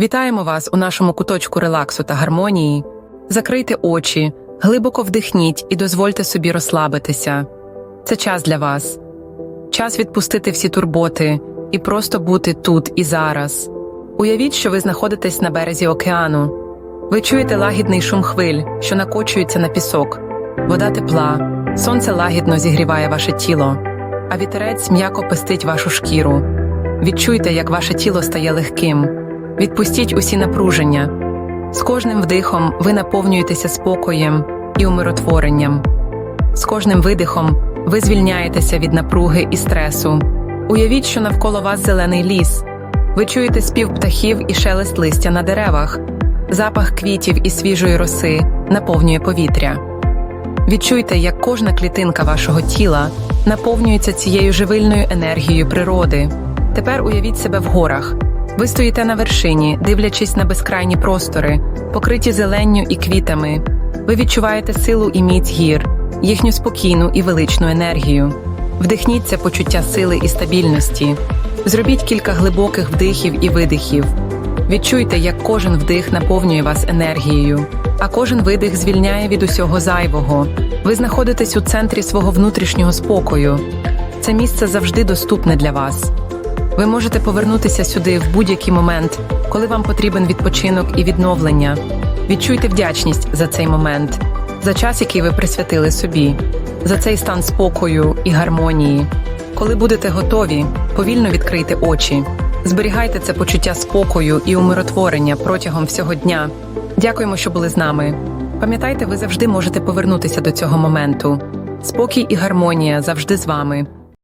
Вітаємо вас у нашому куточку релаксу та гармонії. Закрийте очі, глибоко вдихніть і дозвольте собі розслабитися. Це час для вас. Час відпустити всі турботи і просто бути тут і зараз. Уявіть, що ви знаходитесь на березі океану. Ви чуєте лагідний шум хвиль, що накочується на пісок, вода тепла, сонце лагідно зігріває ваше тіло, а вітерець м'яко пестить вашу шкіру. Відчуйте, як ваше тіло стає легким. Відпустіть усі напруження. З кожним вдихом ви наповнюєтеся спокоєм і умиротворенням. З кожним видихом ви звільняєтеся від напруги і стресу. Уявіть, що навколо вас зелений ліс. Ви чуєте спів птахів і шелест листя на деревах, запах квітів і свіжої роси наповнює повітря. Відчуйте, як кожна клітинка вашого тіла наповнюється цією живильною енергією природи. Тепер уявіть себе в горах. Ви стоїте на вершині, дивлячись на безкрайні простори, покриті зеленню і квітами. Ви відчуваєте силу і міць гір, їхню спокійну і величну енергію. Вдихніть це почуття сили і стабільності. Зробіть кілька глибоких вдихів і видихів. Відчуйте, як кожен вдих наповнює вас енергією, а кожен видих звільняє від усього зайвого. Ви знаходитесь у центрі свого внутрішнього спокою. Це місце завжди доступне для вас. Ви можете повернутися сюди в будь-який момент, коли вам потрібен відпочинок і відновлення. Відчуйте вдячність за цей момент, за час, який ви присвятили собі, за цей стан спокою і гармонії. Коли будете готові, повільно відкрийте очі. Зберігайте це почуття спокою і умиротворення протягом всього дня. Дякуємо, що були з нами. Пам'ятайте, ви завжди можете повернутися до цього моменту. Спокій і гармонія завжди з вами.